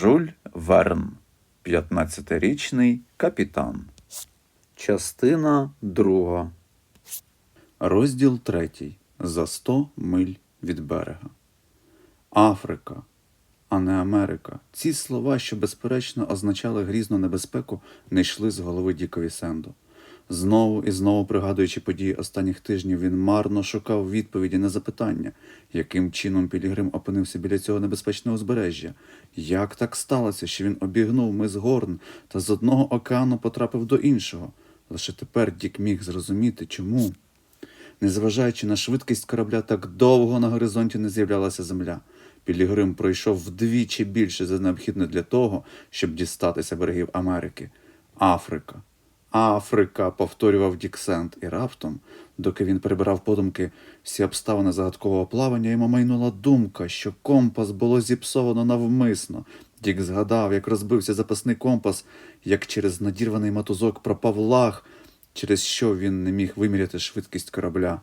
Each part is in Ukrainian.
Жюль Верн, 15-річний капітан. Частина 2. Розділ 3. За 100 миль від берега. Африка, а не Америка. Ці слова, що безперечно означали грізну небезпеку, не йшли з голови Дікові Сенду. Знову і знову пригадуючи події останніх тижнів, він марно шукав відповіді на запитання, яким чином Пілігрим опинився біля цього небезпечного узбережжя, як так сталося, що він обігнув мис Горн та з одного океану потрапив до іншого. Лише тепер Дік міг зрозуміти, чому. Незважаючи на швидкість корабля, так довго на горизонті не з'являлася земля. Пілігрим пройшов вдвічі більше за необхідне для того, щоб дістатися берегів Америки. Африка. Африка, повторював Діксент, і раптом, доки він перебирав подумки всі обставини загадкового плавання, йому майнула думка, що компас було зіпсовано навмисно. Дік згадав, як розбився запасний компас, як через надірваний мотузок пропав лаг, через що він не міг виміряти швидкість корабля.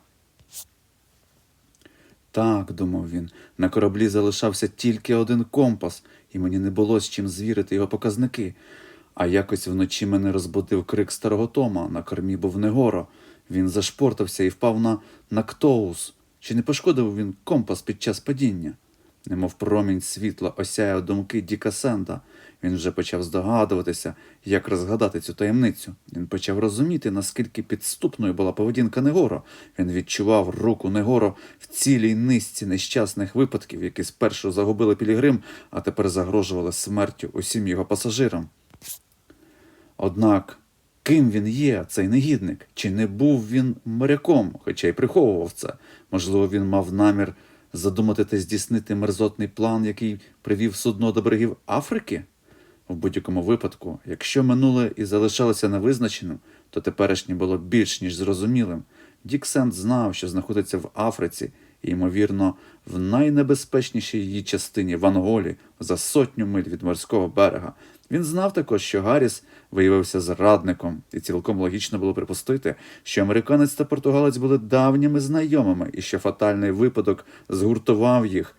Так, думав він, на кораблі залишався тільки один компас, і мені не було з чим звірити його показники. А якось вночі мене розбудив крик старого Тома, на кормі був Негоро. Він зашпортався і впав на Нактоус. Чи не пошкодив він компас під час падіння? Немов промінь світла осяяв думки Діка Сенда. Він вже почав здогадуватися, як розгадати цю таємницю. Він почав розуміти, наскільки підступною була поведінка Негоро. Він відчував руку Негоро в цілій низці нещасних випадків, які спершу загубили Пілігрим, а тепер загрожували смертю усім його пасажирам. Однак, ким він є, цей негідник? Чи не був він моряком, хоча й приховував це? Можливо, він мав намір задумати та здійснити мерзотний план, який привів судно до берегів Африки? В будь-якому випадку, якщо минуле і залишалося невизначеним, то теперішнє було більш ніж зрозумілим. Дік Сент знав, що знаходиться в Африці, і, ймовірно, в найнебезпечнішій її частині в Анголі, за сотню миль від морського берега. Він знав також, що Гарріс виявився зрадником, і цілком логічно було припустити, що американець та португалець були давніми знайомими, і що фатальний випадок згуртував їх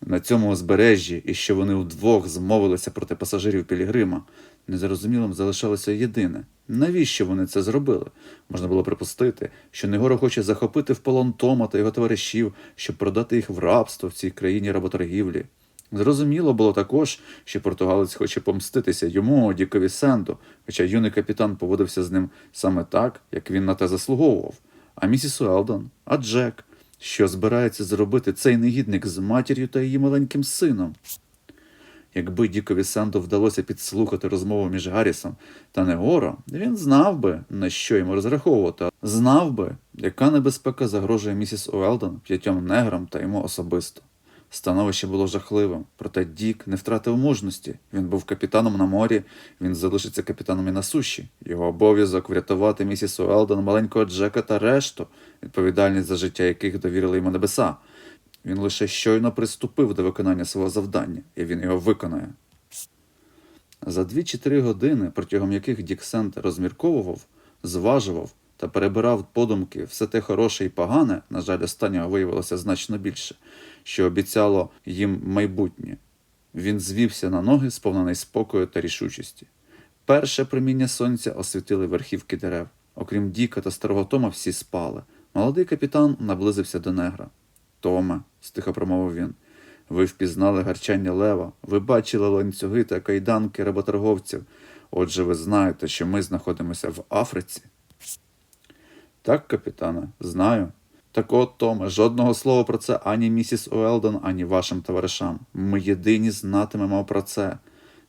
на цьому узбережжі, і що вони вдвох змовилися проти пасажирів Пілігрима. Незрозумілим залишалося єдине. Навіщо вони це зробили? Можна було припустити, що Негоро хоче захопити в полон Тома та його товаришів, щоб продати їх в рабство в цій країні работоргівлі. Зрозуміло було також, що португалець хоче помститися йому, Дікові Сенду, хоча юний капітан поводився з ним саме так, як він на те заслуговував. А місіс Уелдон, а Джек, що збирається зробити цей негідник з матір'ю та її маленьким сином. Якби Дікові Сенду вдалося підслухати розмову між Гаррісом та Негоро, він знав би, на що йому розраховувати, знав би, яка небезпека загрожує місіс Уелдон п'ятьом неграм та йому особисто. Становище було жахливим, проте Дік не втратив мужності. Він був капітаном на морі, він залишиться капітаном і на суші. Його обов'язок врятувати місіс Уелдон, маленького Джека та решту, відповідальність за життя яких довірили йому небеса. Він лише щойно приступив до виконання свого завдання, і він його виконає. За дві чи три години, протягом яких Дік Сент розмірковував, зважував та перебирав подумки все те хороше і погане, на жаль, останнього виявилося значно більше, що обіцяло їм майбутнє. Він звівся на ноги, сповнений спокою та рішучості. Перше проміння сонця освітили верхівки дерев. Окрім Діка та старого Тома, всі спали. Молодий капітан наблизився до негра. Томе, стихо промовив він, ви впізнали гарчання лева, ви бачили ланцюги та кайданки работорговців. Отже, ви знаєте, що ми знаходимося в Африці. Так, капітане, знаю. Так от, Томе, жодного слова про це ані місіс Уелдон, ані вашим товаришам. Ми єдині знатимемо про це.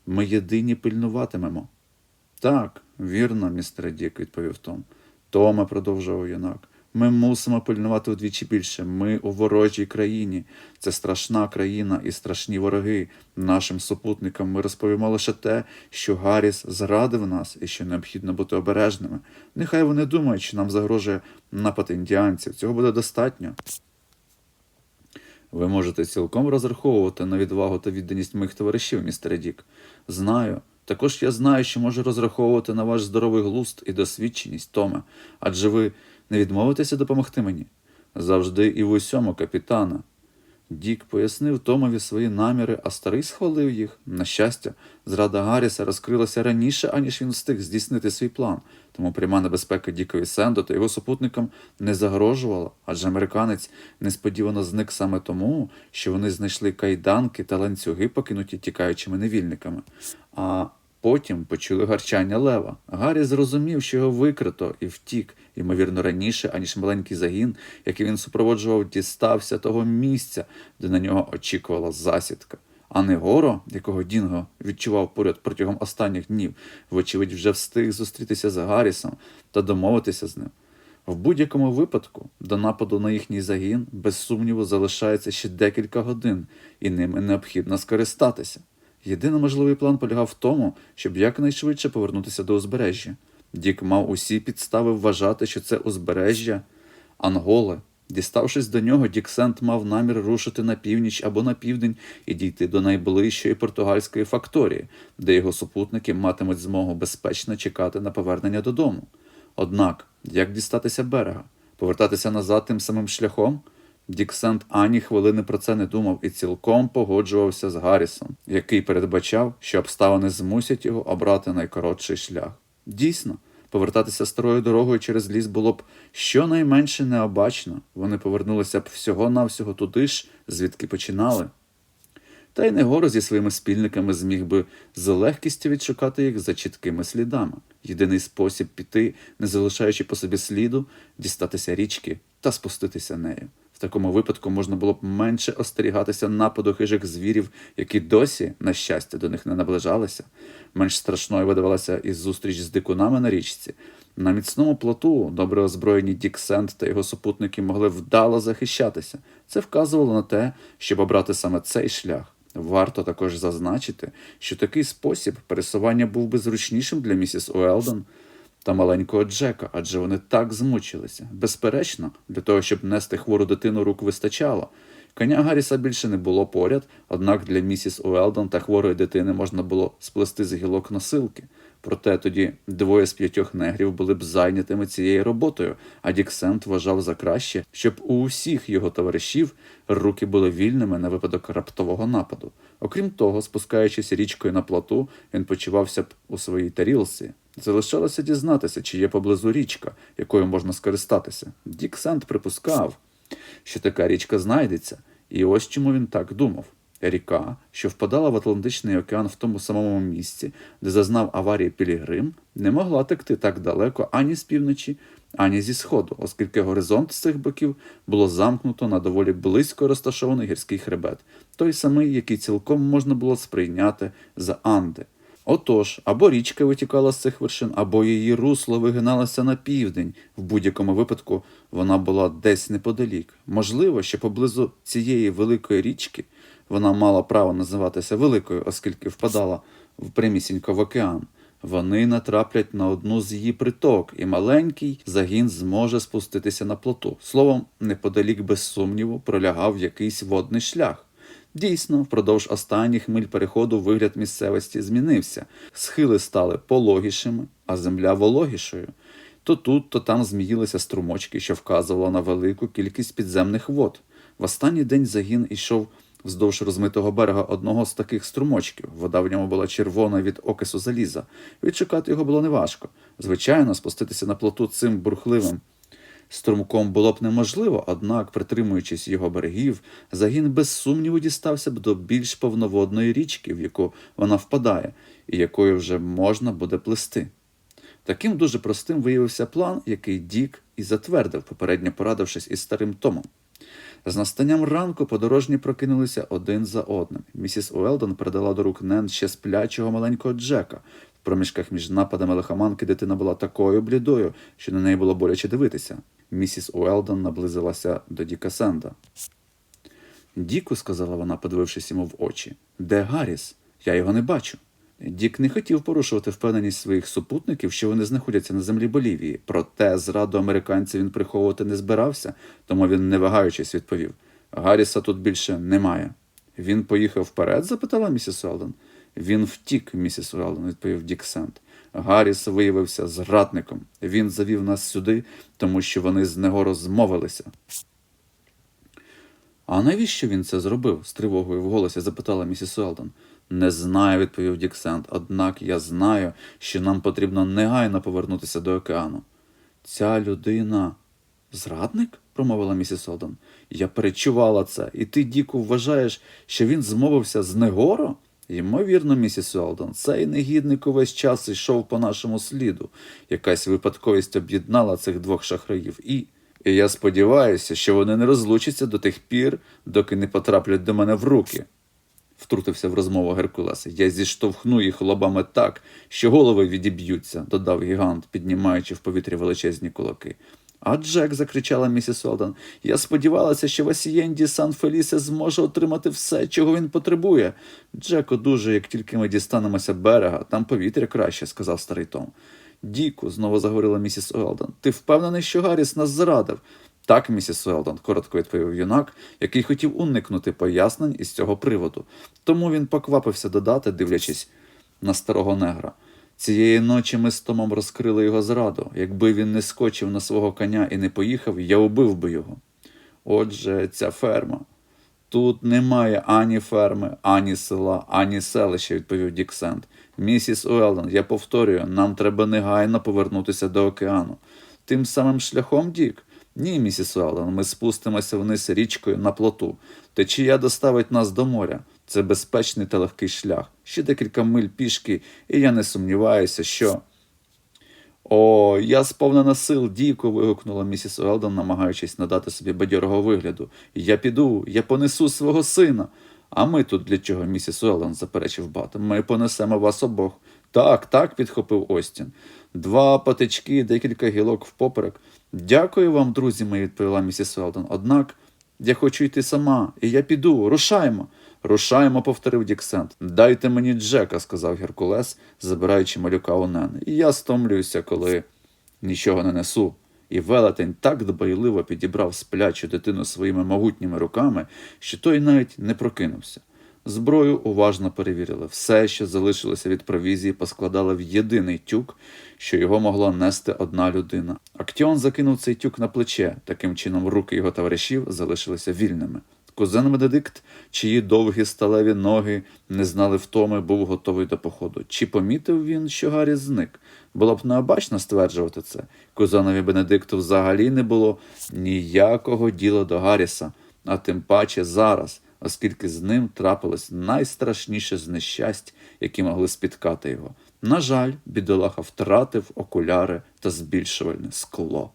Ми єдині пильнуватимемо. Так, вірно, містер Дік, відповів Том. Томе, продовжував юнак. Ми мусимо пильнувати вдвічі більше. Ми у ворожій країні. Це страшна країна і страшні вороги. Нашим супутникам ми розповімо лише те, що Гарріс зрадив нас і що необхідно бути обережними. Нехай вони думають, що нам загрожує напад індіанців. Цього буде достатньо. Ви можете цілком розраховувати на відвагу та відданість моїх товаришів, містер Дік. Знаю. Також я знаю, що можу розраховувати на ваш здоровий глузд і досвідченість, Томе, адже ви не відмовитеся допомогти мені? Завжди і в усьому, капітана. Дік пояснив Томові свої наміри, а старий схвалив їх. На щастя, зрада Гарріса розкрилася раніше, аніж він встиг здійснити свій план, тому пряма небезпека Дікові Сендо та його супутникам не загрожувала, адже американець несподівано зник саме тому, що вони знайшли кайданки та ланцюги, покинуті тікаючими невільниками. А Потім почули гарчання лева. Гаррі зрозумів, що його викрито і втік, ймовірно, раніше, аніж маленький загін, який він супроводжував, дістався того місця, де на нього очікувала засідка. А Негоро, якого Дінго відчував поряд протягом останніх днів, вочевидь, вже встиг зустрітися з Гаррісом та домовитися з ним. В будь-якому випадку до нападу на їхній загін, без сумніву, залишається ще декілька годин, і ними необхідно скористатися. Єдиний можливий план полягав в тому, щоб якнайшвидше повернутися до узбережжя. Дік мав усі підстави вважати, що це узбережжя Анголи. Діставшись до нього, Дік Сент мав намір рушити на північ або на південь і дійти до найближчої португальської факторії, де його супутники матимуть змогу безпечно чекати на повернення додому. Однак, як дістатися берега? Повертатися назад тим самим шляхом? Дік Сент ані хвилини про це не думав і цілком погоджувався з Гаррісом, який передбачав, що обставини змусять його обрати найкоротший шлях. Дійсно, повертатися старою дорогою через ліс було б щонайменше необачно. Вони повернулися б всього-навсього туди ж, звідки починали. Та й Негоро зі своїми спільниками зміг би з легкістю відшукати їх за чіткими слідами. Єдиний спосіб піти, не залишаючи по собі сліду, дістатися річки та спуститися нею. Такому випадку можна було б менше остерігатися нападу хижих звірів, які досі, на щастя, до них не наближалися. Менш страшною видавалася і зустріч з дикунами на річці. На міцному плоту добре озброєні Дік Сент та його супутники могли вдало захищатися. Це вказувало на те, щоб обрати саме цей шлях. Варто також зазначити, що такий спосіб пересування був би зручнішим для місіс Уелдон та маленького Джека, адже вони так змучилися. Безперечно, для того, щоб нести хвору дитину рук вистачало. Коня Гарріса більше не було поряд, однак для місіс Уелдон та хворої дитини можна було сплести з гілок носилки. Проте тоді двоє з п'ятьох негрів були б зайнятими цією роботою, а Діксент вважав за краще, щоб у усіх його товаришів руки були вільними на випадок раптового нападу. Окрім того, спускаючись річкою на плоту, він почувався б у своїй тарілці. Залишалося дізнатися, чи є поблизу річка, якою можна скористатися. Дік Сент припускав, що така річка знайдеться, і ось чому він так думав. Ріка, що впадала в Атлантичний океан в тому самому місці, де зазнав аварії Пілігрим, не могла текти так далеко ані з півночі, ані зі сходу, оскільки горизонт з цих боків було замкнуто на доволі близько розташований гірський хребет, той самий, який цілком можна було сприйняти за Анди. Отож, або річка витікала з цих вершин, або її русло вигиналося на південь. В будь-якому випадку вона була десь неподалік. Можливо, що поблизу цієї великої річки вона мала право називатися великою, оскільки впадала в прямісінько в океан. Вони натраплять на одну з її приток, і маленький загін зможе спуститися на плоту. Словом, неподалік, без сумніву, пролягав якийсь водний шлях. Дійсно, впродовж останніх миль переходу вигляд місцевості змінився. Схили стали пологішими, а земля вологішою. То тут, то там зміїлися струмочки, що вказувало на велику кількість підземних вод. В останній день загін ішов вздовж розмитого берега одного з таких струмочків. Вода в ньому була червона від окису заліза. Відшукати його було неважко. Звичайно, спуститися на плоту цим бурхливим Струмком було б неможливо, однак, притримуючись його берегів, загін без сумніву дістався б до більш повноводної річки, в яку вона впадає, і якою вже можна буде плисти. Таким дуже простим виявився план, який Дік і затвердив, попередньо порадившись із старим Томом. З настанням ранку подорожні прокинулися один за одним. Місіс Уелдон передала до рук Нен ще сплячого маленького Джека. Проміжках між нападами лихоманки дитина була такою блідою, що на неї було боляче дивитися. Місіс Уелдон наблизилася до Діка Сенда. Діку, сказала вона, подивившись йому в очі, де Гарріс? Я його не бачу. Дік не хотів порушувати впевненість своїх супутників, що вони знаходяться на землі Болівії. Проте зраду американців він приховувати не збирався, тому він, не вагаючись, відповів: Гарріса тут більше немає. Він поїхав вперед? запитала місіс Уелдон. Він втік, місіс Уелдон, відповів Дік Сент. Гарріс виявився зрадником. Він завів нас сюди, тому що вони з него розмовилися. А навіщо він це зробив? з тривогою в голосі запитала місіс Уелдон. Не знаю, відповів Дік Сент, однак я знаю, що нам потрібно негайно повернутися до океану. Ця людина зрадник? промовила місіс Олден. Я перечувала це, і ти, Діку, вважаєш, що він змовився з Негоро? Ймовірно, місіс Уелдон, цей негідник увесь час йшов по нашому сліду. Якась випадковість об'єднала цих двох шахраїв. І, і я сподіваюся, що вони не розлучаться до тих пір, доки не потраплять до мене в руки. Втрутився в розмову Геркулес. Я зіштовхну їх лобами так, що голови відіб'ються, додав гігант, піднімаючи в повітрі величезні кулаки. А Джек, закричала місіс Олден, я сподівалася, що в Сан Фелісе зможе отримати все, чого він потребує. Джек одужає, як тільки ми дістанемося берега, там повітря краще, сказав старий Том. Діку, знову заговорила місіс Уелдон, ти впевнений, що Гарріс нас зрадив? Так, місіс Уелдон, коротко відповів юнак, який хотів уникнути пояснень із цього приводу. Тому він поквапився додати, дивлячись на старого негра. Цієї ночі ми з Томом розкрили його зраду. Якби він не скочив на свого коня і не поїхав, я убив би його. Отже, ця ферма. Тут немає ані ферми, ані села, ані селища, відповів Дік Сент. Місіс Уелдон, я повторюю, нам треба негайно повернутися до океану. Тим самим шляхом, Дік? Ні, місіс Уелдон, ми спустимося вниз річкою на плоту. Течія доставить нас до моря. Це безпечний та легкий шлях. Ще декілька миль пішки, і я не сумніваюся, що. О, я сповнена сил, діко. вигукнула місіс Уелдон, намагаючись надати собі бадьорого вигляду. Я піду, я понесу свого сина. А ми тут для чого, місіс Уелдон, заперечив Бат. Ми понесемо вас обох. Так, так, підхопив Остін. Два патички, декілька гілок впоперек. Дякую вам, друзі мої, відповіла місіс Уелдон. Однак я хочу йти сама, і я піду. Рушаймо. Рушаємо, повторив Діксент. Дайте мені Джека, сказав Геркулес, забираючи малюка у Нен. І я стомлююся, коли нічого не несу. І велетень так дбайливо підібрав сплячу дитину своїми могутніми руками, що той навіть не прокинувся. Зброю уважно перевірили. Все, що залишилося від провізії, поскладали в єдиний тюк, що його могла нести одна людина. Актіон закинув цей тюк на плече, таким чином руки його товаришів залишилися вільними. Кузен Бенедикт, чиї довгі сталеві ноги не знали втоми, був готовий до походу. Чи помітив він, що Гаррі зник? Було б необачно стверджувати це. Кузенові Бенедикту взагалі не було ніякого діла до Гарріса, а тим паче зараз, оскільки з ним трапилось найстрашніше з нещасть, які могли спіткати його. На жаль, бідолаха втратив окуляри та збільшувальне скло.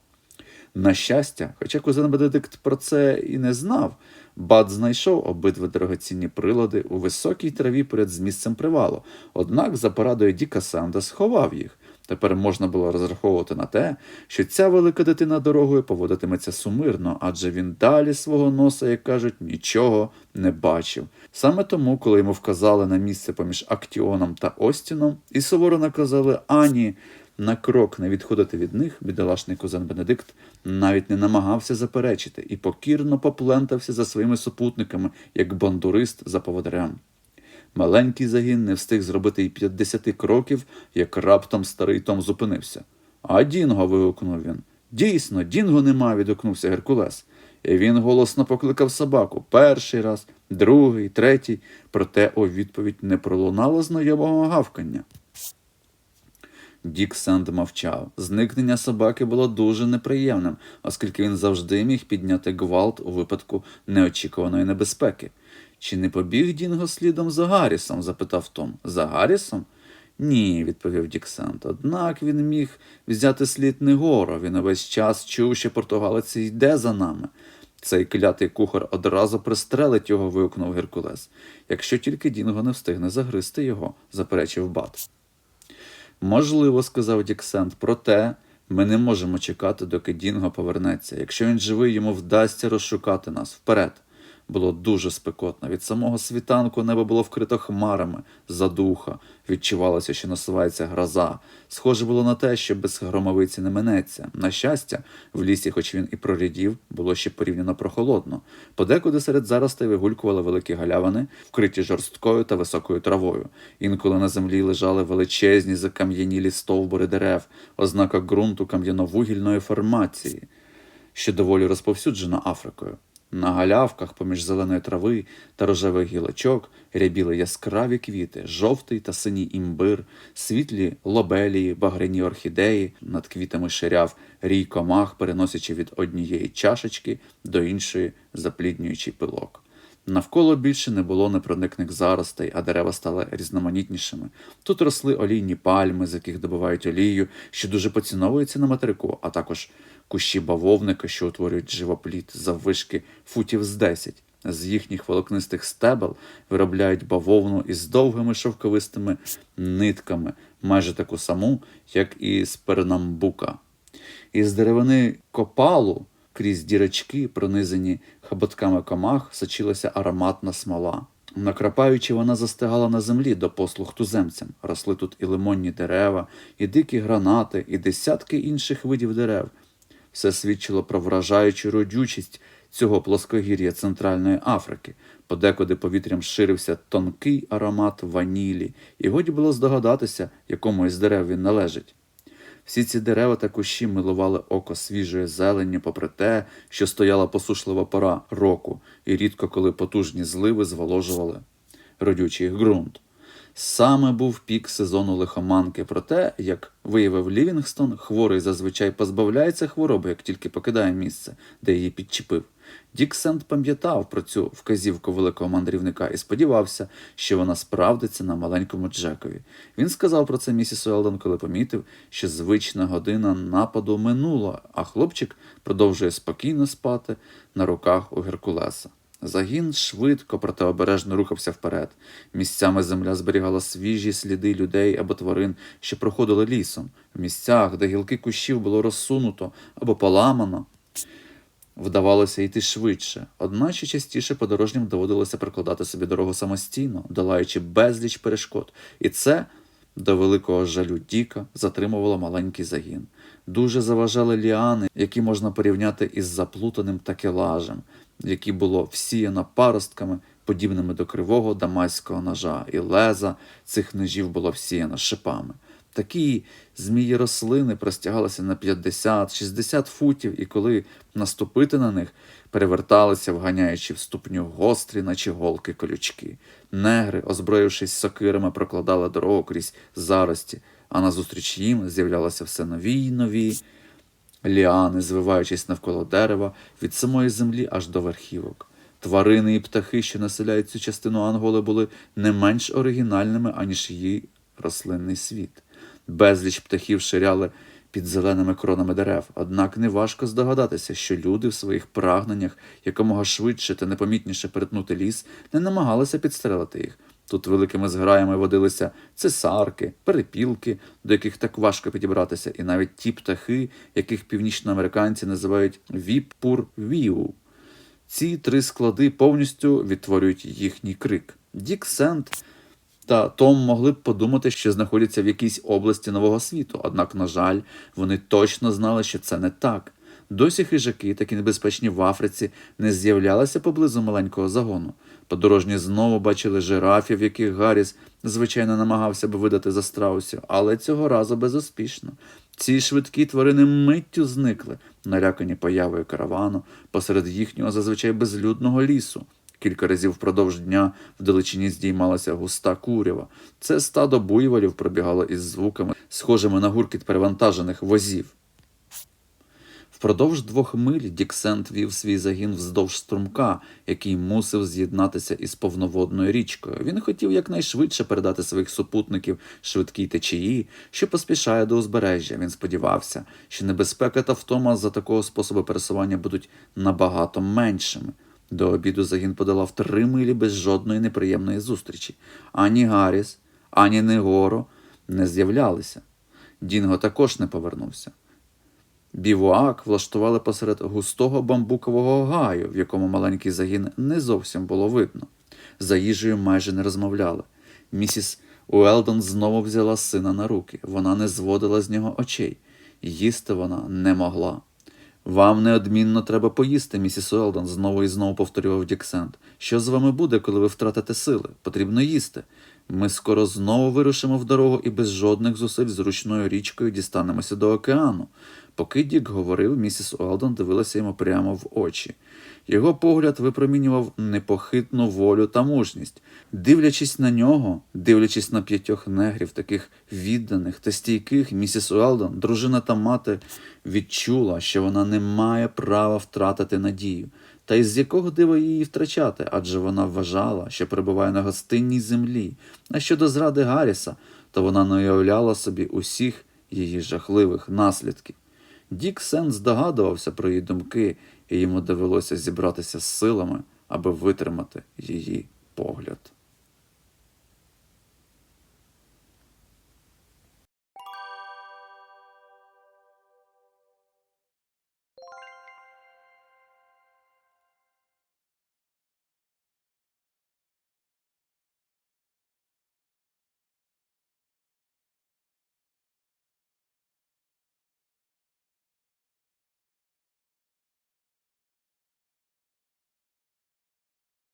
На щастя, хоча кузен Бенедикт про це і не знав, Бат знайшов обидва дорогоцінні прилади у високій траві поряд з місцем привалу, однак за порадою Діка Санда сховав їх. Тепер можна було розраховувати на те, що ця велика дитина дорогою поводитиметься сумирно, адже він далі свого носа, як кажуть, нічого не бачив. Саме тому, коли йому вказали на місце поміж Актіоном та Остіном, і суворо наказали ані на крок не відходити від них, бідолашний кузен Бенедикт навіть не намагався заперечити і покірно поплентався за своїми супутниками, як бандурист за поводарем. Маленький загін не встиг зробити й 50 кроків, як раптом старий Том зупинився. А Дінго. вигукнув він. Дійсно, Дінго нема, відгукнувся Геркулес. І він голосно покликав собаку перший раз, другий, третій, проте у відповідь не пролунало знайомого гавкання. Дік Сенд мовчав. Зникнення собаки було дуже неприємним, оскільки він завжди міг підняти гвалт у випадку неочікуваної небезпеки. Чи не побіг Дінго слідом за Гаррісом? запитав Том. За Гаррісом? Ні, відповів Дік Сент. Однак він міг взяти слід Негоро. Він увесь час чув, що португалець йде за нами. Цей клятий кухар одразу пристрелить його, вигукнув Геркулес. Якщо тільки Дінго не встигне загризти його, заперечив Бат. Можливо, сказав Діксент, проте ми не можемо чекати, доки Дінго повернеться. Якщо він живий, йому вдасться розшукати нас вперед. Було дуже спекотно. Від самого світанку небо було вкрито хмарами, задуха, відчувалося, що насувається гроза. Схоже було на те, що без громовиці не минеться. На щастя, в лісі, хоч він і прорідів, було ще порівняно прохолодно. Подекуди серед заростей вигулькували великі галявини, вкриті жорсткою та високою травою. Інколи на землі лежали величезні закам'янілі стовбури дерев, ознака ґрунту кам'яновугільної формації, що доволі розповсюджена Африкою. На галявках поміж зеленої трави та рожевих гілочок рябіли яскраві квіти, жовтий та синій імбир, світлі лобелії, багряні орхідеї, над квітами ширяв рій комах, переносячи від однієї чашечки до іншої запліднюючий пилок. Навколо більше не було непроникних заростей, а дерева стали різноманітнішими. Тут росли олійні пальми, з яких добувають олію, що дуже поціновується на материку, а також кущі бавовника, що утворюють живопліт заввишки футів з 10. З їхніх волокнистих стебел виробляють бавовну із довгими шовковистими нитками, майже таку саму, як і з пернамбука. Із деревини копалу крізь дірочки, пронизані хаботками комах, сочилася ароматна смола. Накрапаючи, вона застигала на землі до послуг туземцям. Росли тут і лимонні дерева, і дикі гранати, і десятки інших видів дерев. Все свідчило про вражаючу родючість цього плоскогір'я Центральної Африки. Подекуди повітрям ширився тонкий аромат ванілі, і годі було здогадатися, якому із дерев він належить. Всі ці дерева та кущі милували око свіжої зелені, попри те, що стояла посушлива пора року, і рідко коли потужні зливи зволожували родючий ґрунт. Саме був пік сезону лихоманки, проте, як виявив Лівінгстон, хворий зазвичай позбавляється хвороби, як тільки покидає місце, де її підчепив. Дік Сент пам'ятав про цю вказівку великого мандрівника і сподівався, що вона справдиться на маленькому Джекові. Він сказав про це місіс Уелдон, коли помітив, що звична година нападу минула, а хлопчик продовжує спокійно спати на руках у Геркулеса. Загін швидко, проте обережно рухався вперед. Місцями земля зберігала свіжі сліди людей або тварин, що проходили лісом. В місцях, де гілки кущів було розсунуто або поламано, вдавалося йти швидше, одначе частіше подорожнім доводилося прокладати собі дорогу самостійно, долаючи безліч перешкод. І це, до великого жалю Діка, затримувало маленький загін. Дуже заважали ліани, які можна порівняти із заплутаним такелажем, які було всіяно паростками, подібними до кривого дамаського ножа, і леза цих ножів було всіяно шипами. Такі змії рослини простягалися на 50-60 футів, і коли наступити на них, переверталися, вганяючи в ступню гострі, наче голки колючки. Негри, озброївшись сокирами, прокладали дорогу крізь зарості, а назустріч їм з'являлися все нові й нові ліани, звиваючись навколо дерева від самої землі аж до верхівок. Тварини і птахи, що населяють цю частину Анголи, були не менш оригінальними, аніж її рослинний світ. Безліч птахів ширяли під зеленими кронами дерев, однак неважко здогадатися, що люди в своїх прагненнях якомога швидше та непомітніше перетнути ліс не намагалися підстрелити їх. Тут великими зграями водилися цесарки, перепілки, до яких так важко підібратися, і навіть ті птахи, яких північноамериканці називають віппур-віу. Ці три склади повністю відтворюють їхній крик. Дік Сент та Том могли б подумати, що знаходяться в якійсь області нового світу, однак, на жаль, вони точно знали, що це не так. Досі хижаки, такі небезпечні в Африці, не з'являлися поблизу маленького загону. Подорожні знову бачили жирафів, яких Гарріс, звичайно, намагався б видати за страусів, але цього разу безуспішно. Ці швидкі тварини миттю зникли, налякані появою каравану посеред їхнього зазвичай безлюдного лісу. Кілька разів впродовж дня вдалечині здіймалася густа курява. Це стадо буйволів пробігало із звуками, схожими на гуркіт перевантажених возів. Впродовж двох миль Діксент вів свій загін вздовж струмка, який мусив з'єднатися із повноводною річкою. Він хотів якнайшвидше передати своїх супутників швидкій течії, що поспішає до узбережжя. Він сподівався, що небезпека та втома за такого способу пересування будуть набагато меншими. До обіду загін подолав три милі без жодної неприємної зустрічі. Ані Гарріс, ані Негоро не з'являлися. Дінго також не повернувся. Бівуак влаштували посеред густого бамбукового гаю, в якому маленький загін не зовсім було видно. За їжею майже не розмовляли. Місіс Уелдон знову взяла сина на руки. Вона не зводила з нього очей. Їсти вона не могла. Вам неодмінно треба поїсти, місіс Уелдон, знову і знову повторював Діксент. Що з вами буде, коли ви втратите сили? Потрібно їсти. Ми скоро знову вирушимо в дорогу і без жодних зусиль зручною річкою дістанемося до океану. Поки Дік говорив, місіс Уелдон дивилася йому прямо в очі. Його погляд випромінював непохитну волю та мужність. Дивлячись на нього, дивлячись на п'ятьох негрів, таких відданих та стійких, місіс Уелдон, дружина та мати, відчула, що вона не має права втратити надію. Та із якого дива її втрачати, адже вона вважала, що перебуває на гостинній землі. А щодо зради Гарріса, то вона не уявляла собі усіх її жахливих наслідків. Дік Сен здогадувався про її думки, і йому довелося зібратися з силами, аби витримати її погляд.